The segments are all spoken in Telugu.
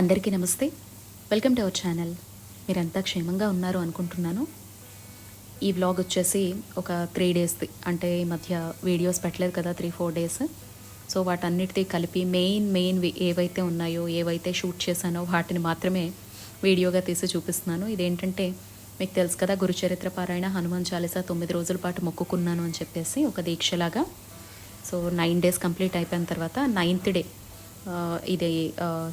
అందరికీ నమస్తే. వెల్కమ్ టు అవర్ ఛానల్ మీరంతా క్షేమంగా ఉన్నారు అనుకుంటున్నాను. ఈ వ్లాగ్ వచ్చేసి ఒక త్రీ డేస్ది అంటే ఈ మధ్య వీడియోస్ పెట్టలేదు కదా త్రీ ఫోర్ డేస్ సో వాటన్నిటిది కలిపి మెయిన్ మెయిన్ ఏవైతే ఉన్నాయో ఏవైతే షూట్ చేశానో వాటిని మాత్రమే వీడియోగా తీసి చూపిస్తున్నాను. ఇదేంటంటే మీకు తెలుసు కదా గురుచరిత్ర పారాయణ హనుమాన్ చాలీసా తొమ్మిది రోజుల పాటు మొక్కుకున్నాను అని చెప్పేసి ఒక దీక్షలాగా. సో నైన్ డేస్ కంప్లీట్ అయిపోయిన తర్వాత నైన్త్ డే ఇది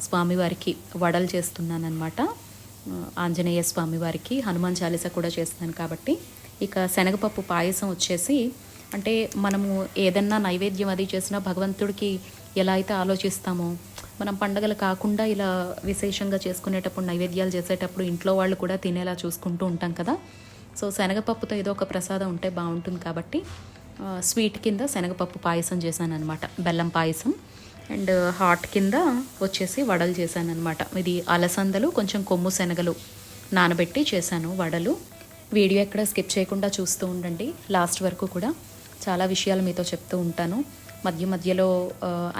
స్వామివారికి వడలు చేస్తున్నాను అనమాట ఆంజనేయ స్వామివారికి హనుమాన్ చాలీస కూడా చేస్తున్నాను కాబట్టి. ఇక శనగపప్పు పాయసం వచ్చేసి అంటే మనము ఏదన్నా నైవేద్యం అది చేసినా భగవంతుడికి ఎలా అయితే ఆలోచిస్తామో మనం పండగలు కాకుండా ఇలా విశేషంగా చేసుకునేటప్పుడు నైవేద్యాలు చేసేటప్పుడు ఇంట్లో వాళ్ళు కూడా తినేలా చూసుకుంటూ ఉంటాం కదా. సో శనగపప్పుతో ఏదో ఒక ప్రసాదం ఉంటే బాగుంటుంది కాబట్టి స్వీట్ కింద శనగపప్పు పాయసం చేశాను అనమాట బెల్లం పాయసం. అండ్ హాట్ కింద వచ్చేసి వడలు చేశాను అనమాట ఇది అలసందలు కొంచెం కొమ్ము శనగలు నానబెట్టి చేశాను వడలు. వీడియో ఎక్కడ స్కిప్ చేయకుండా చూస్తూ ఉండండి. లాస్ట్ వరకు కూడా చాలా విషయాలు మీతో చెప్తూ ఉంటాను. మధ్య మధ్యలో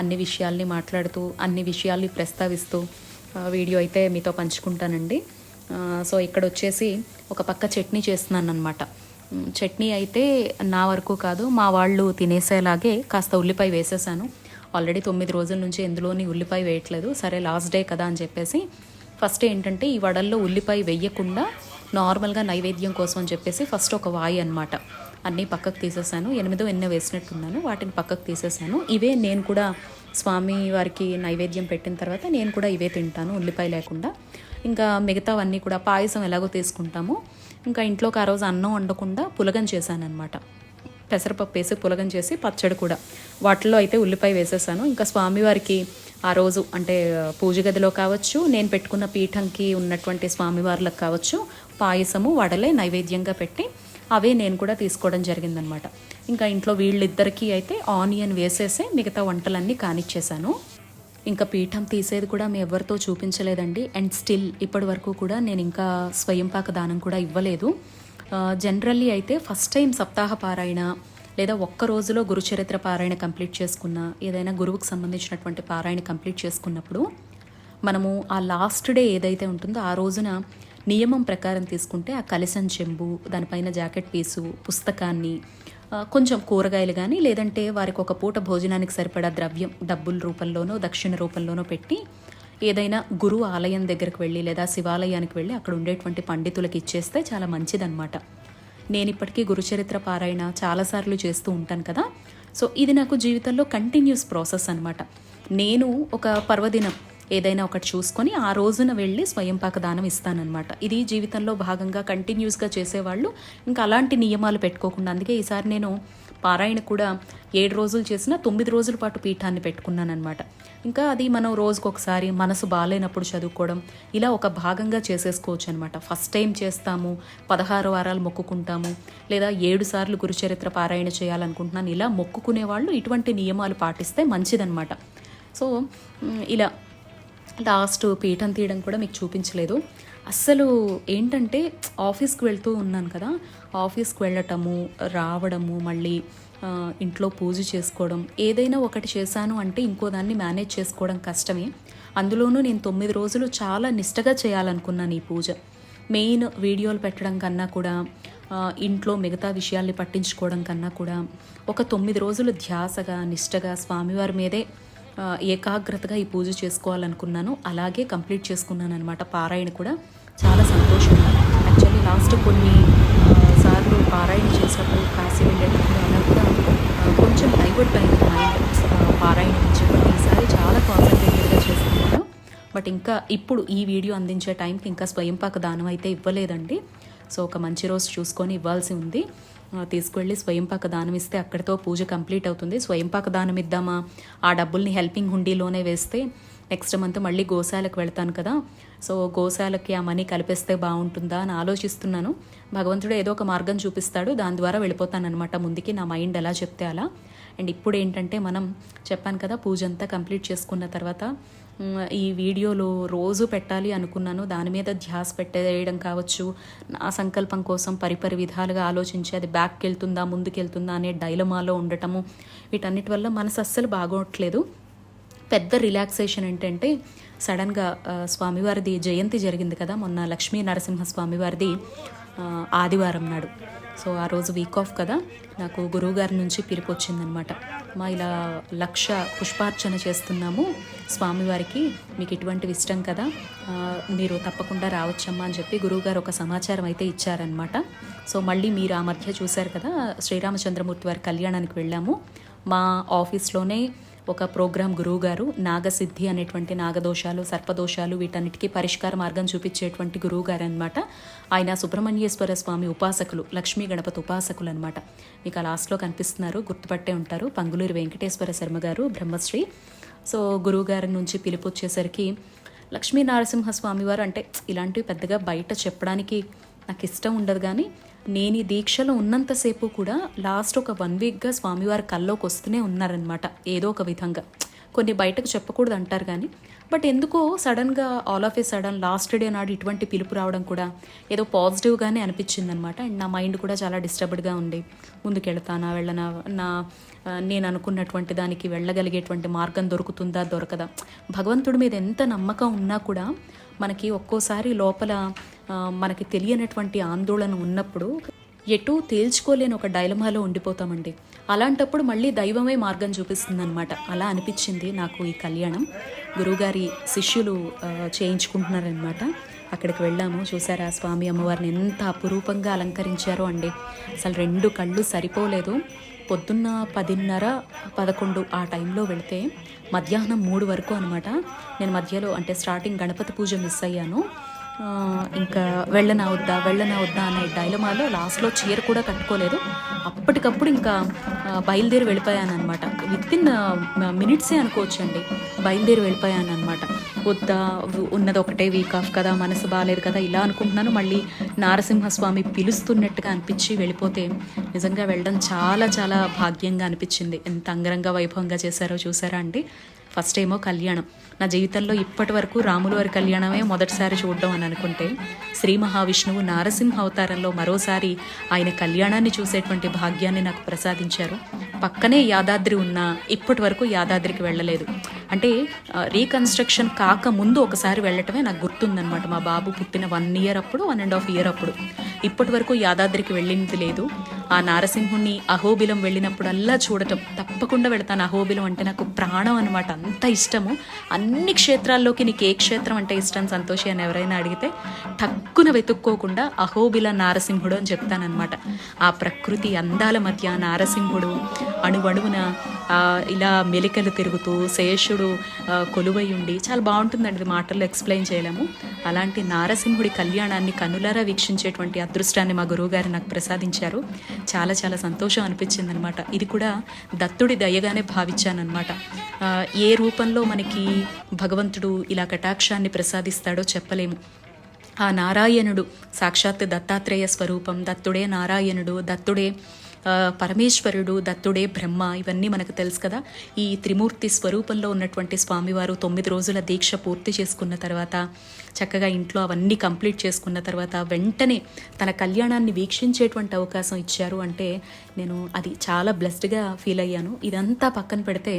అన్ని విషయాల్ని మాట్లాడుతూ అన్ని విషయాల్ని ప్రస్తావిస్తూ వీడియో అయితే మీతో పంచుకుంటానండి. సో ఇక్కడ వచ్చేసి ఒక పక్క చట్నీ చేస్తున్నాను అనమాట చట్నీ అయితే నా వరకు కాదు మా వాళ్ళు తినేసేలాగే కాస్త ఉల్లిపాయ వేసేసాను. ఆల్రెడీ తొమ్మిది రోజుల నుంచి ఎందులోని ఉల్లిపాయ వేయట్లేదు. సరే లాస్ట్ డే కదా అని చెప్పేసి ఫస్ట్ ఏంటంటే ఈ వడల్లో ఉల్లిపాయ వేయకుండా నార్మల్గా నైవేద్యం కోసం అని చెప్పేసి ఫస్ట్ ఒక వాయి అనమాట అన్నీ పక్కకు తీసేసాను. ఎనిమిదో ఎన్నో వేసినట్టున్నాను. వాటిని పక్కకు తీసేసాను. ఇవే నేను కూడా స్వామి వారికి నైవేద్యం పెట్టిన తర్వాత నేను కూడా ఇవే తింటాను ఉల్లిపాయ లేకుండా. ఇంకా మిగతావన్నీ కూడా పాయసం ఎలాగో తీసుకుంటాము. ఇంకా ఇంట్లోకి ఆ రోజు అన్నం వండకుండా పులగం చేశాను అనమాట పెసరపప్పు వేసి పులగం చేసి పచ్చడి కూడా. వాటిలో అయితే ఉల్లిపాయ వేసేసాను. ఇంకా స్వామివారికి ఆ రోజు అంటే పూజ గదిలో కావచ్చు నేను పెట్టుకున్న పీఠంకి ఉన్నటువంటి స్వామివార్లకు కావచ్చు పాయసము వడలే నైవేద్యంగా పెట్టి అవే నేను కూడా తీసుకోవడం జరిగిందనమాట ఇంకా ఇంట్లో వీళ్ళిద్దరికీ అయితే ఆనియన్ వేసేసి మిగతా వంటలన్నీ కానిచ్చేసాను. ఇంకా పీఠం తీసేది కూడా మీ ఎవరితో చూపించలేదండి. అండ్ స్టిల్ ఇప్పటి వరకు కూడా నేను ఇంకా స్వయంపాక దానం కూడా ఇవ్వలేదు. జనరల్లీ అయితే ఫస్ట్ టైం సప్తాహ పారాయణ లేదా ఒక్క రోజులో గురుచరిత్ర పారాయణ కంప్లీట్ చేసుకున్న ఏదైనా గురువుకు సంబంధించినటువంటి పారాయణ కంప్లీట్ చేసుకున్నప్పుడు మనము ఆ లాస్ట్ డే ఏదైతే ఉంటుందో ఆ రోజున నియమం ప్రకారం తీసుకుంటే ఆ కలిసం చెంబు దానిపైన జాకెట్ పీసు పుస్తకాన్ని కొంచెం కూరగాయలు కానీ లేదంటే వారికి ఒక పూట భోజనానికి సరిపడా ద్రవ్యం డబ్బుల రూపంలోనో దక్షిణ రూపంలోనో పెట్టి ఏదైనా గురువు ఆలయం దగ్గరికి వెళ్ళి లేదా శివాలయానికి వెళ్ళి అక్కడ ఉండేటువంటి పండితులకు ఇచ్చేస్తే చాలా మంచిదన్నమాట. నేను ఇప్పటికీ గురుచరిత్ర పారాయణ చాలాసార్లు చేస్తూ ఉంటాను కదా. సో ఇది నాకు జీవితంలో కంటిన్యూస్ ప్రాసెస్ అనమాట నేను ఒక పర్వదినం ఏదైనా ఒకటి చూసుకొని ఆ రోజున వెళ్ళి స్వయంపాక దానం ఇస్తానన్నమాట. ఇది జీవితంలో భాగంగా కంటిన్యూస్గా చేసేవాళ్ళు ఇంకా అలాంటి నియమాలు పెట్టుకోకుండా అందుకే ఈసారి నేను పారాయణ కూడా ఏడు రోజులు చేసిన తొమ్మిది రోజుల పాటు పీఠాన్ని పెట్టుకున్నాను అనమాట ఇంకా అది మనం రోజుకొకసారి మనసు బాగాలేనప్పుడు చదువుకోవడం ఇలా ఒక భాగంగా చేసేసుకోవచ్చు అనమాట ఫస్ట్ టైం చేస్తాము పదహారు వారాలు మొక్కుకుంటాము లేదా ఏడు సార్లు గురుచరిత్ర పారాయణ చేయాలనుకుంటున్నాను ఇలా మొక్కుకునే వాళ్ళు ఇటువంటి నియమాలు పాటిస్తే మంచిదన్నమాట. సో ఇలా లాస్ట్ పీఠం తీయడం కూడా మీకు చూపించలేదు. అస్సలు ఏంటంటే ఆఫీస్కి వెళ్తూ ఉన్నాను కదా ఆఫీస్కి వెళ్ళటము రావడము మళ్ళీ ఇంట్లో పూజ చేసుకోవడం ఏదైనా ఒకటి చేశాను అంటే ఇంకో దాన్ని మేనేజ్ చేసుకోవడం కష్టమే. అందులోనూ నేను తొమ్మిది రోజులు చాలా నిష్టగా చేయాలనుకున్నాను ఈ పూజ. మెయిన్ వీడియోలు పెట్టడం కన్నా కూడా ఇంట్లో మిగతా విషయాల్ని పట్టించుకోవడం కన్నా కూడా ఒక తొమ్మిది రోజులు ధ్యాసగా నిష్టగా స్వామివారి మీదే ఏకాగ్రతగా ఈ పూజ చేసుకోవాలనుకున్నాను. అలాగే కంప్లీట్ చేసుకున్నాను అనమాట పారాయణ కూడా. చాలా సంతోషంగా. యాక్చువల్లీ లాస్ట్ కొన్ని సార్లు పారాయణ చేసినప్పుడు కాశీ వెళ్ళేటప్పుడు అలా కూడా కొంచెం డైవర్ట్ అయింది మైండ్ పారాయణ నుంచి బట్ ఈసారి చాలా కాన్సన్ట్రేటెడ్గా చేసుకున్నాను. బట్ ఇంకా ఇప్పుడు ఈ వీడియో అందించే టైంకి ఇంకా స్వయంపాక దానం అయితే ఇవ్వలేదండి. సో ఒక మంచి రోజు చూసుకొని ఇవ్వాల్సి ఉంది. తీసుకువెళ్ళి స్వయంపాక దానం ఇస్తే అక్కడితో పూజ కంప్లీట్ అవుతుంది. స్వయంపాక దానం ఇద్దామా? ఆ డబ్బుల్ని హెల్పింగ్ హుండీలోనే వేస్తే నెక్స్ట్ మంత్ మళ్ళీ గోశాలకు వెళ్తాను కదా. సో గోశాలకి ఆ మనీ కలిపేస్తే బాగుంటుందా అని ఆలోచిస్తున్నాను. భగవంతుడు ఏదో ఒక మార్గం చూపిస్తాడు. దాని ద్వారా వెళ్ళిపోతాను అనమాట ముందుకి నా మైండ్ ఎలా చెప్తే అలా. అండ్ ఇప్పుడు ఏంటంటే మనం చెప్పాను కదా పూజ అంతా కంప్లీట్ చేసుకున్న తర్వాత ఈ వీడియోలో రోజు పెట్టాలి అనుకున్నాను. దాని మీద ధ్యాస పెట్టేయడం కావచ్చు నా సంకల్పం కోసం పరిపరి విధాలుగా ఆలోచించి అది బ్యాక్కి వెళ్తుందా ముందుకు వెళ్తుందా అనే డైలమాలో ఉండటము వీటన్నిటి వల్ల మనసు అస్సలు బాగోట్లేదు. పెద్ద రిలాక్సేషన్ ఏంటంటే సడన్గా స్వామివారిది జయంతి జరిగింది కదా మొన్న లక్ష్మీ నరసింహ స్వామివారిది ఆదివారం నాడు. సో ఆ రోజు వీక్ ఆఫ్ కదా నాకు గురువుగారి నుంచి పిలుపు వచ్చిందనమాట మా ఇలా లక్ష పుష్పార్చన చేస్తున్నాము స్వామివారికి మీకు ఇటువంటివి ఇష్టం కదా మీరు తప్పకుండా రావచ్చమ్మా అని చెప్పి గురువుగారు ఒక సమాచారం అయితే ఇచ్చారనమాట సో మళ్ళీ మీరు ఆ మధ్య చూశారు కదా శ్రీరామచంద్రమూర్తి వారి కళ్యాణానికి వెళ్ళాము. మా ఆఫీస్లోనే ఒక ప్రోగ్రాం గురువు గారు నాగసిద్ధి అనేటువంటి నాగదోషాలు సర్పదోషాలు వీటన్నిటికీ పరిష్కార మార్గం చూపించేటువంటి గురువు గారు అనమాట ఆయన సుబ్రహ్మణ్యేశ్వర స్వామి ఉపాసకులు లక్ష్మీ గణపతి ఉపాసకులు అనమాట మీకు ఆ లాస్ట్లో కనిపిస్తున్నారు గుర్తుపట్టే ఉంటారు పంగులూరు వెంకటేశ్వర శర్మ గారు బ్రహ్మశ్రీ. సో గురువు గారి నుంచి పిలుపు వచ్చేసరికి లక్ష్మీ నరసింహస్వామి వారు అంటే ఇలాంటివి పెద్దగా బయట చెప్పడానికి నాకు ఇష్టం ఉండదు కానీ నేను ఈ దీక్షలో ఉన్నంతసేపు కూడా లాస్ట్ ఒక వన్ వీక్గా స్వామివారి కల్లోకి వస్తూనే ఉన్నారనమాట ఏదో ఒక విధంగా. కొన్ని బయటకు చెప్పకూడదు అంటారు కానీ బట్ ఎందుకో సడన్గా all of a sudden last day నాడు ఇటువంటి పిలుపు రావడం కూడా ఏదో పాజిటివ్గానే అనిపించింది అనమాట అండ్ నా మైండ్ కూడా చాలా డిస్టర్బ్డ్గా ఉంది. ముందుకెళ్తానా వెళ్ళనా నా నేను అనుకున్నటువంటి దానికి వెళ్ళగలిగేటువంటి మార్గం దొరుకుతుందా దొరకదా? భగవంతుడి మీద ఎంత నమ్మకం ఉన్నా కూడా మనకి ఒక్కోసారి లోపల మనకి తెలియనటువంటి ఆందోళన ఉన్నప్పుడు ఎటూ తేల్చుకోలేని ఒక డైలమాలో ఉండిపోతామండి. అలాంటప్పుడు మళ్ళీ దైవమే మార్గం చూపిస్తుందనమాట అలా అనిపించింది నాకు ఈ కళ్యాణం. గురువుగారి శిష్యులు చేయించుకుంటున్నారనమాట అక్కడికి వెళ్ళాము. చూసారా స్వామి అమ్మవారిని ఎంత అపురూపంగా అలంకరించారో అండి. అసలు రెండు కళ్ళు సరిపోలేదు. పొద్దున్న పదిన్నర పదకొండు ఆ టైంలో వెళితే మధ్యాహ్నం మూడు వరకు అనమాట నేను మధ్యలో అంటే స్టార్టింగ్ గణపతి పూజ మిస్ అయ్యాను. ఇంకా వెళ్ళనా వద్దా వెళ్ళనా వద్దా అనే డైలమాలో లాస్ట్లో చీర కూడా కట్టుకోలేదు. అప్పటికప్పుడు ఇంకా బయలుదేరి వెళ్ళిపోయాను అనమాట విత్ ఇన్ మినిట్సే అనుకోవచ్చండి. బయలుదేరి వెళ్ళిపోయాను అనమాట వద్దా ఉన్నది ఒకటే వీక్ ఆఫ్ కదా మనసు బాగాలేదు కదా ఇలా అనుకుంటున్నాను. మళ్ళీ నారసింహస్వామి పిలుస్తున్నట్టుగా అనిపించి వెళ్ళిపోతే నిజంగా వెళ్ళడం చాలా చాలా భాగ్యంగా అనిపించింది. ఎంత అంగరంగ వైభవంగా చేశారో చూసారా అండి? ఫస్ట్ ఏమో కళ్యాణం. నా జీవితంలో ఇప్పటి వరకు రాముల వారి కళ్యాణమే మొదటిసారి చూడడం అని అనుకుంటే శ్రీ మహావిష్ణువు నారసింహ అవతారంలో మరోసారి ఆయన కళ్యాణాన్ని చూసేటువంటి భాగ్యాన్ని నాకు ప్రసాదించారు. పక్కనే యాదాద్రి ఉన్నా ఇప్పటి వరకు యాదాద్రికి వెళ్ళలేదు. అంటే రీకన్స్ట్రక్షన్ కాక ముందు ఒకసారి వెళ్ళటమే నాకు గుర్తుందనమాట మా బాబు పుట్టిన వన్ ఇయర్ అప్పుడు వన్ అండ్ హాఫ్ ఇయర్ అప్పుడు. ఇప్పటి వరకు యాదాద్రికి వెళ్ళింది లేదు. ఆ నారసింహుణ్ణి అహోబిలం వెళ్ళినప్పుడల్లా చూడటం. తప్పకుండా వెళతాను అహోబిలం అంటే నాకు ప్రాణం అనమాట అంత ఇష్టము. అన్ని క్షేత్రాల్లోకి నీకు ఏ క్షేత్రం అంటే ఇష్టం? సంతోషి అని ఎవరైనా అడిగితే టక్కున వెతుక్కోకుండా అహోబిల నారసింహుడు అని చెప్తానమాట ఆ ప్రకృతి అందాల మధ్య నారసింహుడు అణువణువున ఇలా మెలికలు తిరుగుతూ శేషుడు కొలువై ఉండి చాలా బాగుంటుందండి ఇది మాటల్లో ఎక్స్ప్లెయిన్ చేయలేము. అలాంటి నారసింహుడి కళ్యాణాన్ని కనులారా వీక్షించేటువంటి అదృష్టాన్ని మా గురువుగారు నాకు ప్రసాదించారు. చాలా చాలా సంతోషం అనిపించింది అనమాట ఇది కూడా దత్తుడి దయగానే భావించానమాట ఏ రూపంలో మనకి భగవంతుడు ఇలా కటాక్షాన్ని ప్రసాదిస్తాడో చెప్పలేము. ఆ నారాయణుడు సాక్షాత్ దత్తాత్రేయ స్వరూపం దత్తుడే నారాయణుడు దత్తుడే పరమేశ్వరుడు దత్తుడే బ్రహ్మ ఇవన్నీ మనకు తెలుసు కదా. ఈ త్రిమూర్తి స్వరూపంలో ఉన్నటువంటి స్వామివారు తొమ్మిది రోజుల దీక్ష పూర్తి చేసుకున్న తర్వాత చక్కగా ఇంట్లో అవన్నీ కంప్లీట్ చేసుకున్న తర్వాత వెంటనే తన కళ్యాణాన్ని వీక్షించేటువంటి అవకాశం ఇచ్చారు. అంటే నేను అది చాలా బ్లెస్డ్గా ఫీల్ అయ్యాను. ఇదంతా పక్కన పెడితే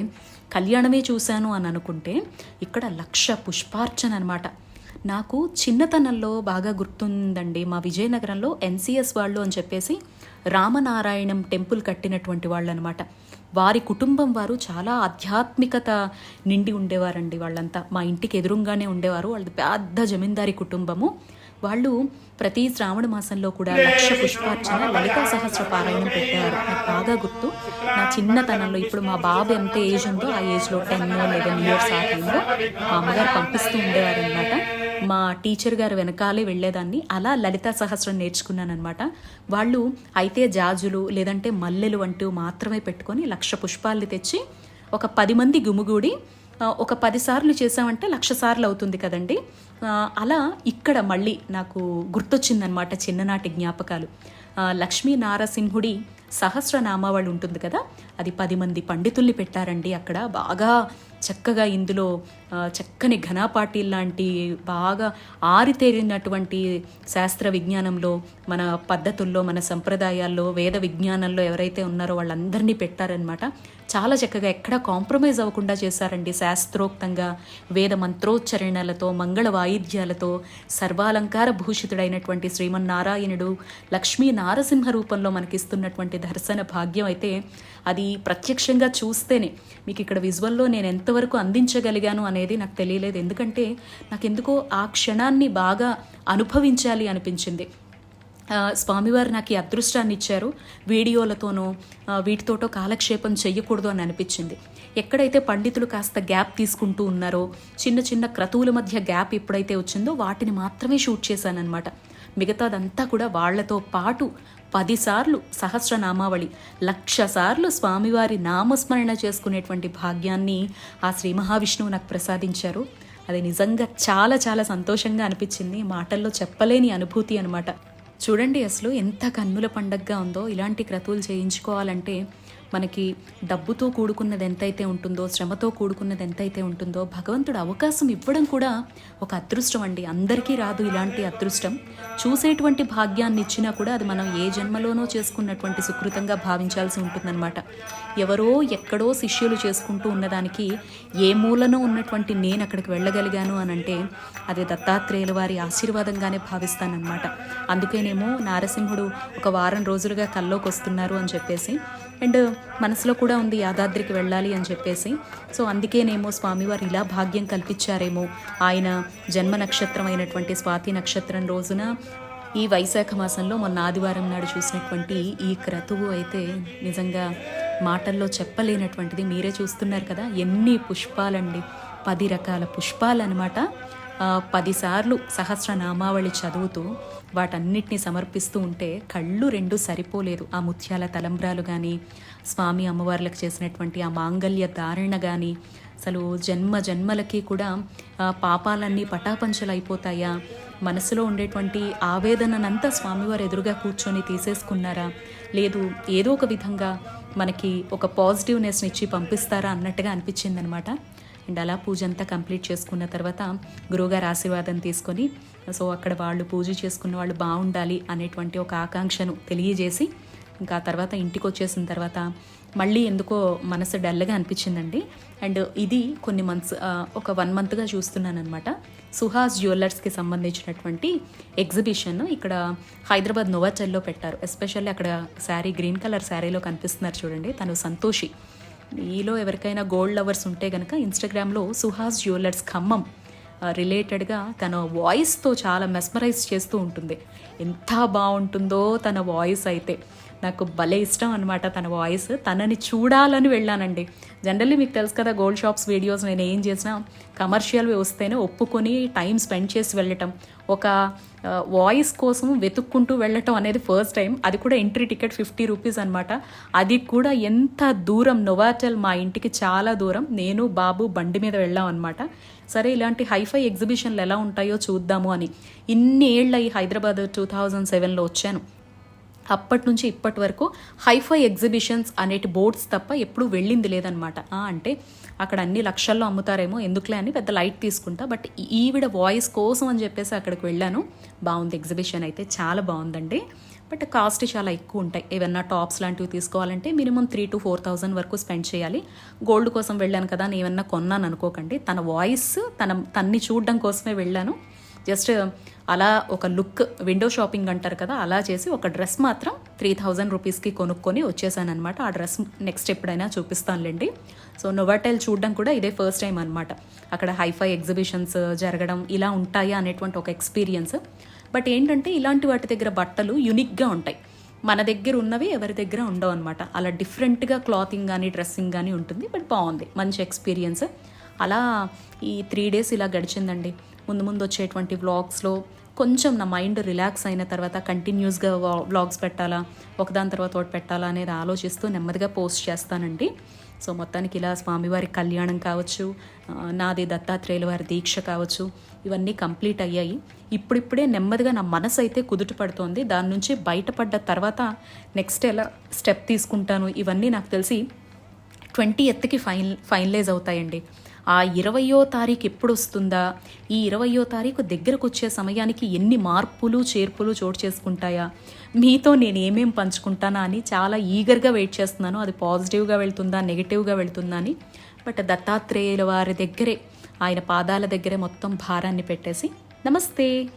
కళ్యాణమే చూశాను అని అనుకుంటే ఇక్కడ లక్ష పుష్పార్చన అనమాట నాకు చిన్నతనంలో బాగా గుర్తుందండి మా విజయనగరంలో ఎన్సిఎస్ వాళ్ళు అని చెప్పేసి రామనారాయణం టెంపుల్ కట్టినటువంటి వాళ్ళు అనమాట వారి కుటుంబం వారు చాలా ఆధ్యాత్మికత నిండి ఉండేవారండి వాళ్ళంతా. మా ఇంటికి ఎదురుగానే ఉండేవారు. వాళ్ళది పెద్ద జమీందారీ కుటుంబము. వాళ్ళు ప్రతి శ్రావణ మాసంలో కూడా లక్ష పుష్పార్చన లలితా సహస్ర పారాయణం పెట్టేవారు. నాకు బాగా గుర్తు. నా చిన్నతనంలో ఇప్పుడు మా బాబు ఎంత ఏజ్ ఉందో ఆ ఏజ్లో టెన్ లెవెన్ ఇయర్స్ ఆ టైంలో మా అమ్మగారు పంపిస్తూ ఉండేవారు అనమాట మా టీచర్ గారు వెనకాలే వెళ్ళేదాన్ని. అలా లలితా సహస్రం నేర్చుకున్నాను అనమాట వాళ్ళు అయితే జాజులు లేదంటే మల్లెలు అంటూ మాత్రమే పెట్టుకొని లక్ష పుష్పాలు తెచ్చి ఒక పది మంది గుమిగూడి ఒక పదిసార్లు చేసామంటే లక్ష సార్లు అవుతుంది కదండి. అలా ఇక్కడ మళ్ళీ నాకు గుర్తొచ్చిందనమాట చిన్ననాటి జ్ఞాపకాలు. లక్ష్మీ నారసింహుడి సహస్రనామావళి ఉంటుంది కదా అది పది మంది పండితుల్ని పెట్టారండి అక్కడ. బాగా చక్కగా ఇందులో చక్కని ఘనాపాటి లాంటి బాగా ఆరితేరినటువంటి శాస్త్ర విజ్ఞానంలో మన పద్ధతుల్లో మన సంప్రదాయాల్లో వేద విజ్ఞానంలో ఎవరైతే ఉన్నారో వాళ్ళందరినీ పెట్టారనమాట చాలా చక్కగా ఎక్కడ కాంప్రమైజ్ అవ్వకుండా చేశారండి. శాస్త్రోక్తంగా వేద మంత్రోచ్చరణలతో మంగళ వాయిద్యాలతో సర్వాలంకార భూషితుడైనటువంటి శ్రీమన్నారాయణుడు లక్ష్మీ నారసింహ రూపంలో మనకిస్తున్నటువంటి దర్శన భాగ్యం అయితే అది ప్రత్యక్షంగా చూస్తేనే మీకు ఇక్కడ విజువల్లో నేను ఎంతవరకు అందించగలిగాను అనేది నాకు తెలియలేదు. ఎందుకంటే నాకు ఎందుకో ఆ క్షణాన్ని బాగా అనుభవించాలి అనిపించింది. స్వామివారు నాకు ఈ అదృష్టాన్ని ఇచ్చారు. వీడియోలతోనో వీటితోటో కాలక్షేపం చెయ్యకూడదు అని అనిపించింది. ఎక్కడైతే పండితులు కాస్త గ్యాప్ తీసుకుంటూ ఉన్నారో చిన్న చిన్న క్రతువుల మధ్య గ్యాప్ ఎప్పుడైతే వచ్చిందో వాటిని మాత్రమే షూట్ చేశానన్నమాట. మిగతాదంతా కూడా వాళ్ళతో పాటు పదిసార్లు సహస్రనామావళి లక్ష సార్లు స్వామివారి నామస్మరణ చేసుకునేటువంటి భాగ్యాన్ని ఆ శ్రీ మహావిష్ణువు నాకు ప్రసాదించారు. అది నిజంగా చాలా చాలా సంతోషంగా అనిపించింది. మాటల్లో చెప్పలేని అనుభూతి అనమాట చూడండి అసలు ఎంత కన్నుల పండగగా ఉందో ఇలాంటి క్రతువులు చేయించుకోవాలంటే మనకి డబ్బుతో కూడుకున్నది ఎంతైతే ఉంటుందో శ్రమతో కూడుకున్నది ఎంతైతే ఉంటుందో భగవంతుడు అవకాశం ఇవ్వడం కూడా ఒక అదృష్టం అండి. అందరికీ రాదు ఇలాంటి అదృష్టం. చూసేటువంటి భాగ్యాన్ని ఇచ్చినా కూడా అది మనం ఏ జన్మలోనో చేసుకున్నటువంటి సుకృతంగా భావించాల్సి ఉంటుందన్నమాట. ఎవరో ఎక్కడో శిష్యులు చేసుకుంటూ ఉన్నదానికి ఏ మూలనో ఉన్నటువంటి నేను అక్కడికి వెళ్ళగలిగాను అని అంటే అది దత్తాత్రేయుల వారి ఆశీర్వాదంగానే భావిస్తానన్నమాట. అందుకేనేమో నారసింహుడు ఒక వారం రోజులుగా కల్లోకి వస్తున్నారు అని చెప్పేసి. అండ్ మనసులో కూడా ఉంది యాదాద్రికి వెళ్ళాలి అని చెప్పేసి. సో అందుకేనేమో స్వామివారు ఇలా భాగ్యం కల్పించారేమో. ఆయన జన్మ నక్షత్రం అయినటువంటి స్వాతి నక్షత్రం రోజున ఈ వైశాఖ మాసంలో మొన్న ఆదివారం నాడు చూసినటువంటి ఈ క్రతువు అయితే నిజంగా మాటల్లో చెప్పలేనటువంటిది మీరే చూస్తున్నారు కదా. ఎన్ని పుష్పాలండి. పది రకాల పుష్పాలన్నమాట. పదిసార్లు సహస్రనామావళి చదువుతూ వాటన్నిటిని సమర్పిస్తూ ఉంటే కళ్ళు రెండు సరిపోలేదు. ఆ ముత్యాల తలంబ్రాలు కానీ స్వామి అమ్మవార్లకు చేసినటువంటి ఆ మాంగల్య ధారణ కానీ అసలు జన్మ జన్మలకి కూడా పాపాలన్నీ పటాపంచలు అయిపోతాయా మనసులో ఉండేటువంటి ఆవేదననంతా స్వామివారు ఎదురుగా కూర్చొని తీసేసుకున్నారా? లేదు ఏదో ఒక విధంగా మనకి ఒక పాజిటివ్నెస్ని ఇచ్చి పంపిస్తారా అన్నట్టుగా అనిపించిందనమాట. అండ్ అలా పూజ అంతా కంప్లీట్ చేసుకున్న తర్వాత గురువుగారు ఆశీర్వాదం తీసుకొని సో అక్కడ వాళ్ళు పూజ చేసుకున్న వాళ్ళు బాగుండాలి అనేటువంటి ఒక ఆకాంక్షను తెలియజేసి ఇంకా ఆ తర్వాత ఇంటికి వచ్చేసిన తర్వాత మళ్ళీ ఎందుకో మనసు డల్గా అనిపించిందండి. అండ్ ఇది కొన్ని మంత్స్ ఒక వన్ మంత్గా చూస్తున్నాను అనమాట సుహాస్ జ్యువెలర్స్కి సంబంధించినటువంటి ఎగ్జిబిషన్ ఇక్కడ హైదరాబాద్ నోవాచల్లో పెట్టారు. ఎస్పెషల్లీ అక్కడ శారీ గ్రీన్ కలర్ శారీలో కనిపిస్తున్నారు చూడండి. తను సంతోషి. మీలో ఎవరికైనా గోల్డ్ లవర్స్ ఉంటే కనుక ఇన్స్టాగ్రామ్లో సుహాస్ జ్యువెలర్స్ ఖమ్మం. రిలేటెడ్గా తన వాయిస్తో చాలా మెస్మరైజ్ చేస్తూ ఉంటుంది. ఎంత బాగుంటుందో తన వాయిస్ అయితే. నాకు భలే ఇష్టం అనమాట తన వాయిస్. తనని చూడాలని వెళ్ళానండి. జనరల్లీ మీకు తెలుసు కదా గోల్డ్ షాప్స్ వీడియోస్ నేను ఏం చేసినా కమర్షియల్వి వస్తేనే ఒప్పుకొని టైం స్పెండ్ చేసి వెళ్ళటం. ఒక వాయిస్ కోసం వెతుక్కుంటూ వెళ్ళటం అనేది ఫస్ట్ టైం. అది కూడా ఎంట్రీ టికెట్ ఫిఫ్టీ రూపీస్ అనమాట అది కూడా ఎంత దూరం నొవాటల్ మా ఇంటికి చాలా దూరం. నేను బాబు బండి మీద వెళ్ళాం అనమాట సరే ఇలాంటి హైఫై ఎగ్జిబిషన్లు ఎలా ఉంటాయో చూద్దాము అని ఇన్ని ఏళ్ళ ఈ హైదరాబాద్ టూ థౌజండ్ సెవెన్లో వచ్చాను. అప్పటి నుంచి ఇప్పటి వరకు హైఫై ఎగ్జిబిషన్స్ అనేటి బోర్డ్స్ తప్ప ఎప్పుడూ వెళ్ళింది లేదనమాట అంటే అక్కడ అన్ని లక్షల్లో అమ్ముతారేమో ఎందుకులే అని పెద్ద లైట్ తీసుకుంటా బట్ ఈవిడ వాయిస్ కోసం అని చెప్పేసి అక్కడికి వెళ్ళాను. బాగుంది ఎగ్జిబిషన్ అయితే చాలా బాగుందండి. బట్ కాస్ట్ చాలా ఎక్కువ ఉంటాయి. ఏవన్నా టాప్స్ లాంటివి తీసుకోవాలంటే minimum three to four thousand వరకు స్పెండ్ చేయాలి. గోల్డ్ కోసం వెళ్ళాను కదా నేను ఏమన్నా కొన్నాను అనుకోకండి. తన వాయిస్ తన తన్ని చూడడం కోసమే వెళ్ళాను. జస్ట్ అలా ఒక లుక్ విండో షాపింగ్ అంటారు కదా అలా చేసి ఒక డ్రెస్ మాత్రం త్రీ థౌజండ్ రూపీస్కి కొనుక్కొని వచ్చేసానమాట ఆ డ్రెస్ నెక్స్ట్ ఎప్పుడైనా చూపిస్తానులేండి. సో నొవాటైల్ చూడడం కూడా ఇదే ఫస్ట్ టైం అనమాట అక్కడ హైఫై ఎగ్జిబిషన్స్ జరగడం ఇలా ఉంటాయా అనేటువంటి ఒక ఎక్స్పీరియన్స్. బట్ ఏంటంటే ఇలాంటి వాటి దగ్గర బట్టలు యునిక్గా ఉంటాయి. మన దగ్గర ఉన్నవి ఎవరి దగ్గర ఉండవు అనమాట అలా డిఫరెంట్గా క్లాతింగ్ కానీ డ్రెస్సింగ్ కానీ ఉంటుంది. బట్ బాగుంది. మంచి ఎక్స్పీరియన్స్ అలా ఈ త్రీ డేస్ ఇలా గడిచిందండి. ముందు ముందు వచ్చేటువంటి వ్లాగ్స్లో కొంచెం నా మైండ్ రిలాక్స్ అయిన తర్వాత కంటిన్యూస్గా వ్లాగ్స్ పెట్టాలా ఒకదాని తర్వాత ఒకటి పెట్టాలా అనేది ఆలోచిస్తూ నెమ్మదిగా పోస్ట్ చేస్తానండి. సో మొత్తానికి ఇలా స్వామివారి కళ్యాణం కావచ్చు నాది దత్తాత్రేయుల వారి దీక్ష కావచ్చు ఇవన్నీ కంప్లీట్ అయ్యాయి. ఇప్పుడిప్పుడే నెమ్మదిగా నా మనసు అయితే కుదుట పడుతోంది. దాని నుంచి బయటపడ్డ తర్వాత నెక్స్ట్ ఎలా స్టెప్ తీసుకుంటాను ఇవన్నీ నాకు తెలిసి ట్వంటీ ఎత్కి ఫైన్ ఫైనలైజ్ అవుతాయండి. ఆ ఇరవయో తారీఖు ఎప్పుడు వస్తుందా? ఈ ఇరవయో తారీఖు దగ్గరకు వచ్చే సమయానికి ఎన్ని మార్పులు చేర్పులు చోటు చేసుకుంటాయా? మీతో నేను ఏమేమి పంచుకుంటానా అని చాలా ఈగర్గా వెయిట్ చేస్తున్నాను. అది పాజిటివ్గా వెళ్తుందా నెగిటివ్గా వెళ్తుందా అని. బట్ దత్తాత్రేయుల వారి దగ్గరే ఆయన పాదాల దగ్గరే మొత్తం భారాన్ని పెట్టేసి నమస్తే.